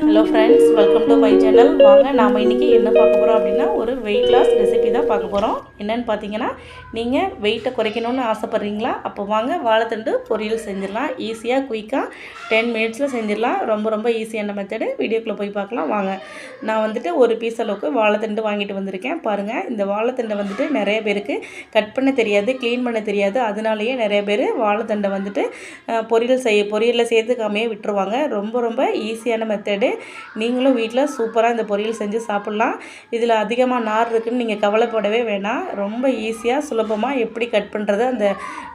Hello friends welcome to my channel வாங்க நாம் இன்றைக்கி என்ன பார்க்க போகிறோம் அப்படின்னா ஒரு வெயிட் லாஸ் ரெசிபி தான் பார்க்க போகிறோம் என்னென்னு பார்த்தீங்கன்னா நீங்கள் வெயிட்டை குறைக்கணும்னு ஆசைப்பட்றீங்களா? அப்போ வாங்க வாழைத்தண்டு பொரியல் செஞ்சிடலாம். ஈஸியாக குயிக்காக டென் மினிட்ஸில் செஞ்சிடலாம். ரொம்ப ரொம்ப ஈஸியான மெத்தடு வீடியோக்குள்ளே போய் பார்க்கலாம். வாங்க நான் வந்துட்டு ஒரு பீஸ் அளவுக்கு வாழைத்தண்டு வாங்கிட்டு வந்திருக்கேன். பாருங்கள் இந்த வாழைத்தண்டை வந்துட்டு நிறைய பேருக்கு கட் பண்ண தெரியாது க்ளீன் பண்ண தெரியாது. அதனாலேயே நிறைய பேர் வாழைத்தண்டை வந்துட்டு பொரியல் செய்ய பொரியலில் சேர்த்துக்காமையே விட்டுருவாங்க. ரொம்ப ரொம்ப ஈஸியான மெத்தடு நீங்களும் வீட்டில் சூப்பராக இந்த பொரியல் செஞ்சு சாப்பிட்லாம். இதில் அதிகமாக நார் இருக்குதுன்னு நீங்கள் கவலைப்படவே வேணாம். ரொம்ப ஈஸியாக சுலபமாக எப்படி கட் பண்ணுறது அந்த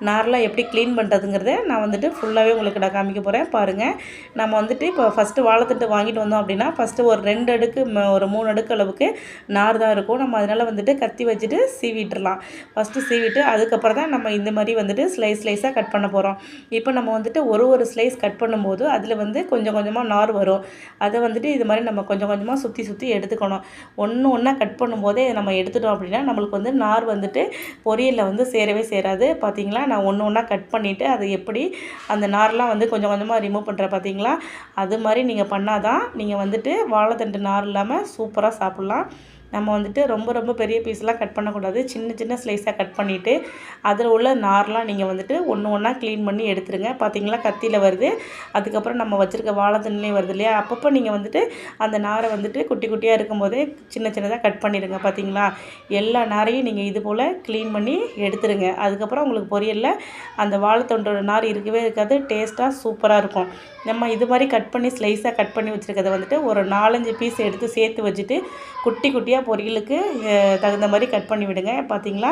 நார்லாம் எப்படி க்ளீன் பண்ணுறதுங்கிறத நான் வந்துட்டு ஃபுல்லாகவே உங்களுக்கு நான் காமிக்க போகிறேன் பாருங்கள் நம்ம வந்துட்டு இப்போ ஃபஸ்ட்டு வாழைத்தண்டு வாங்கிட்டு வந்தோம் அப்படின்னா ஃபஸ்ட்டு ஒரு ரெண்டு அடுக்கு ஒரு மூணு அடுக்கு அளவுக்கு நார் தான் இருக்கும். நம்ம அதனால் வந்துட்டு கத்தி வச்சுட்டு சீவிட்டுறலாம். ஃபஸ்ட்டு சீவிட்டு அதுக்கப்புறம் தான் நம்ம இந்த மாதிரி வந்துட்டு ஸ்லைஸ் ஸ்லைஸாக கட் பண்ண போகிறோம் இப்போ நம்ம வந்துட்டு ஒரு ஒரு ஸ்லைஸ் கட் பண்ணும்போது அதில் வந்து கொஞ்சம் கொஞ்சமாக நார் வரும். அதை வந்துட்டு இது மாதிரி நம்ம கொஞ்சம் கொஞ்சமாக சுற்றி சுற்றி எடுத்துக்கணும். ஒன்று ஒன்றா கட் பண்ணும்போதே நம்ம எடுத்துட்டோம் அப்படின்னா நம்மளுக்கு வந்து நார் வந்துட்டு பொரியலில் வந்து சேரவே சேராது. பார்த்தீங்களா நான் ஒன்று ஒன்றா கட் பண்ணிவிட்டு அதை எப்படி அந்த நார்லாம் வந்து கொஞ்சம் கொஞ்சமாக ரிமூவ் பண்ணுறேன் பார்த்தீங்களா அது மாதிரி நீங்கள் பண்ணால் தான் நீங்கள் வந்துட்டு வாழைத்தண்டு நார் இல்லாமல் சூப்பராக சாப்பிட்லாம். நம்ம வந்துட்டு ரொம்ப ரொம்ப பெரிய பீஸ்லாம் கட் பண்ணக்கூடாது. சின்ன சின்ன ஸ்லைஸாக கட் பண்ணிவிட்டு அதில் உள்ள நார்லாம் நீங்கள் வந்துட்டு ஒன்று ஒன்றா க்ளீன் பண்ணி எடுத்துருங்க. பார்த்தீங்களா கத்தியில் வருது. அதுக்கப்புறம் நம்ம வச்சுருக்க வாழைத்தண்ணிலே வருது இல்லையா? அப்பப்போ நீங்கள் வந்துட்டு அந்த நாரை வந்துட்டு குட்டி குட்டியாக இருக்கும்போதே சின்ன சின்னதாக கட் பண்ணிடுங்க பார்த்தீங்களா எல்லா நாரையும் நீங்கள் இது போல் க்ளீன் பண்ணி எடுத்துருங்க. அதுக்கப்புறம் உங்களுக்கு பொரியலில் அந்த வாழைத்தண்டோட நார் இருக்கவே இருக்காது. டேஸ்ட்டாக சூப்பராக இருக்கும். நம்ம இது மாதிரி கட் பண்ணி ஸ்லைஸாக கட் பண்ணி வச்சுருக்கத வந்துட்டு ஒரு நாலஞ்சு பீஸ் எடுத்து சேர்த்து வச்சுட்டு குட்டி குட்டியாக பொரியலுக்கு தகுந்த மாதிரி கட் பண்ணி விடுங்க. பார்த்தீங்களா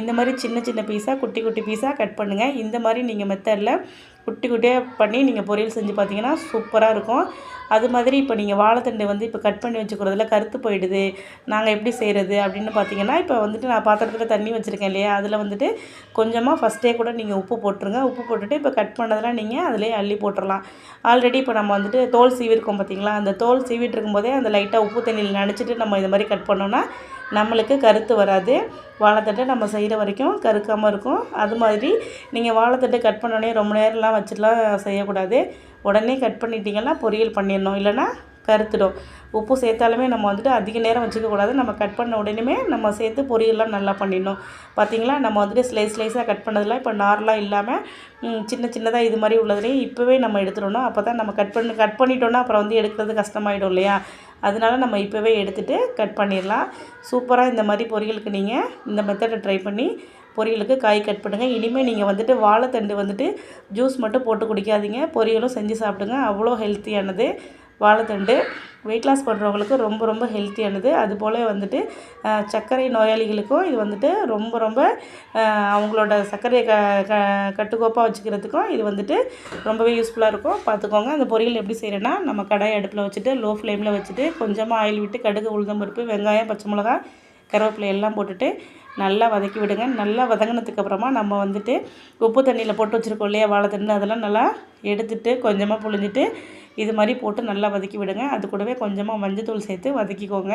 இந்த மாதிரி சின்ன சின்ன பீஸாக குட்டி குட்டி பீஸாக கட் பண்ணுங்கள் இந்த மாதிரி நீங்கள் மெத்தடில் குட்டி குட்டியாக பண்ணி நீங்கள் பொரியல் செஞ்சு பார்த்தீங்கன்னா சூப்பராக இருக்கும். அது மாதிரி இப்போ நீங்கள் வாழைத்தண்டை வந்து இப்போ கட் பண்ணி வச்சுக்கிறதுல கருத்து போயிடுது. நாங்கள் எப்படி செய்கிறது அப்படின்னு பார்த்தீங்கன்னா இப்போ வந்துட்டு நான் பாத்திரத்தில் தண்ணி வச்சுருக்கேன் இல்லையா? அதில் வந்துட்டு கொஞ்சமாக ஃபஸ்ட்டே கூட நீங்கள் உப்பு போட்டுருங்க. உப்பு போட்டுட்டு இப்போ கட் பண்ணதெல்லாம் நீங்கள் அதிலே அள்ளி போட்டுடலாம் ஆல்ரெடி இப்போ நம்ம வந்துட்டு தோல் சீவிருக்கோம் பார்த்தீங்களா அந்த தோல் சீவிட்டு இருக்கும்போதே அந்த லைட்டாக உப்பு தண்ணியில் நனைச்சிட்டு நம்ம இது மாதிரி கட் பண்ணோன்னா நம்மளுக்கு கருத்து வராது. வாழைத்தட்டை நம்ம செய்கிற வரைக்கும் கருக்காமல் இருக்கும். அது மாதிரி நீங்கள் வாழைத்தட்டை கட் பண்ணோடனே ரொம்ப நேரம்லாம் வச்சுட்டுலாம் செய்யக்கூடாது. உடனே கட் பண்ணிட்டீங்கன்னா பொரியல் பண்ணிடணும். இல்லைன்னா கருத்துடும். உப்பு சேர்த்தாலுமே நம்ம வந்துட்டு அதிக நேரம் வச்சுக்கக்கூடாது நம்ம கட் பண்ண உடனே நம்ம சேர்த்து பொரியல்லாம் நல்லா பண்ணிடணும். பார்த்தீங்களா நம்ம வந்துட்டு ஸ்லைஸ் ஸ்லைஸாக கட் பண்ணதெல்லாம் இப்போ நார்லாம் இல்லாமல் சின்ன சின்னதாக இது மாதிரி உள்ளதுலேயும் இப்போவே நம்ம எடுத்துடணும். அப்போ தான் நம்ம கட் பண்ணி கட் பண்ணிட்டோன்னா அப்புறம் வந்து எடுக்கிறது கஷ்டமாயிடும் இல்லையா? அதனால நம்ம இப்போவே எடுத்துகிட்டு கட் பண்ணிடலாம். சூப்பராக இந்த மாதிரி பொரியலுக்கு நீங்கள் இந்த மெத்தடை ட்ரை பண்ணி பொரியலுக்கு காய் கட் பண்ணுங்கள் இனிமேல் நீங்கள் வந்துட்டு வாழைத்தண்டு வந்துட்டு ஜூஸ் மட்டும் போட்டு குடிக்காதீங்க. பொரியலும் செஞ்சு சாப்பிடுங்க. அவ்வளோ ஹெல்த்தியானது வாழைத்தண்டு. வெயிட் லாஸ் பண்ணுறவங்களுக்கு ரொம்ப ரொம்ப ஹெல்த்தியானது அதுபோல் வந்துட்டு சர்க்கரை நோயாளிகளுக்கும் இது வந்துட்டு ரொம்ப ரொம்ப அவங்களோட சர்க்கரையை க க கட்டுக்கோப்பாக வச்சுக்கிறதுக்கும் இது வந்துட்டு ரொம்பவே யூஸ்ஃபுல்லாக இருக்கும். பார்த்துக்கோங்க அந்த பொரியல் எப்படி செய்கிறேன்னா நம்ம கடாய் அடுப்பில் வச்சுட்டு லோ ஃப்ளேமில் வச்சுட்டு கொஞ்சமாக ஆயில் விட்டு கடுகு உளுந்தம் பருப்பு வெங்காயம் பச்சை மிளகா கருவேப்பிலை எல்லாம் போட்டுட்டு நல்லா வதக்கி விடுங்க. நல்லா வதங்கினதுக்கப்புறமா நம்ம வந்துட்டு உப்பு தண்ணியில் போட்டு வச்சுருக்கோம் இல்லையா வாழைத்தண்டு. அதெல்லாம் நல்லா எடுத்துட்டு கொஞ்சமாக புழிஞ்சிட்டு இது மாதிரி போட்டு நல்லா வதக்கி விடுங்க. அது கூடவே கொஞ்சமாக மஞ்சத்தூள் சேர்த்து வதக்கிக்கோங்க.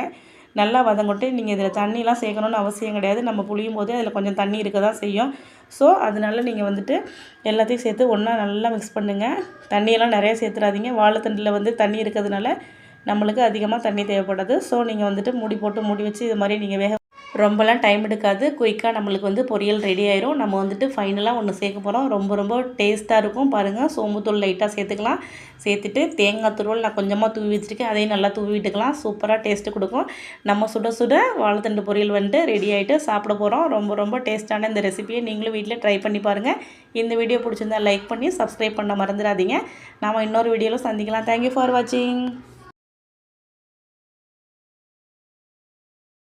நல்லா வதங்கொட்டி நீங்கள் இதில் தண்ணிலாம் சேர்க்கணுன்னு அவசியம் கிடையாது. நம்ம புளியும் போது அதில் கொஞ்சம் தண்ணி இருக்க தான் செய்யும். ஸோ அதனால நீங்கள் வந்துட்டு எல்லாத்தையும் சேர்த்து ஒன்றா நல்லா மிக்ஸ் பண்ணுங்கள் தண்ணியெல்லாம் நிறைய சேர்த்துடாதீங்க வாழைத்தண்டில் வந்து தண்ணி இருக்கிறதுனால நம்மளுக்கு அதிகமாக தண்ணி தேவைப்படாது. ஸோ நீங்கள் வந்துட்டு மூடி போட்டு மூடி வச்சு இது மாதிரி நீங்கள் வேக ரொம்பலாம் டைம் எடுக்காது. குயிக்காக நம்மளுக்கு வந்து பொரியல் ரெடி ஆயிரும். நம்ம வந்துட்டு ஃபைனலாக ஒன்று சேர்க்க போகிறோம் ரொம்ப ரொம்ப டேஸ்ட்டாக இருக்கும். பாருங்கள் சோம்புத்தூள் லைட்டாக சேர்த்துக்கலாம். சேர்த்துட்டு தேங்காய் துருவல் நான் கொஞ்சமாக தூவி வச்சுருக்கேன். அதையும் நல்லா தூவி விட்டுக்கலாம். சூப்பராக டேஸ்ட்டு கொடுக்கும். நம்ம சுட சுட வாழைத்தண்டு பொரியல் வந்துட்டு ரெடி ஆகிட்டு சாப்பிட போகிறோம் ரொம்ப ரொம்ப டேஸ்ட்டான இந்த ரெசிபியை நீங்களும் வீட்டில் ட்ரை பண்ணி பாருங்கள் இந்த வீடியோ பிடிச்சிருந்தா லைக் பண்ணி சப்ஸ்கிரைப் பண்ண மறந்துடாதீங்க. நாம் இன்னொரு வீடியோவில் சந்திக்கலாம். தேங்க்யூ ஃபார் வாட்சிங்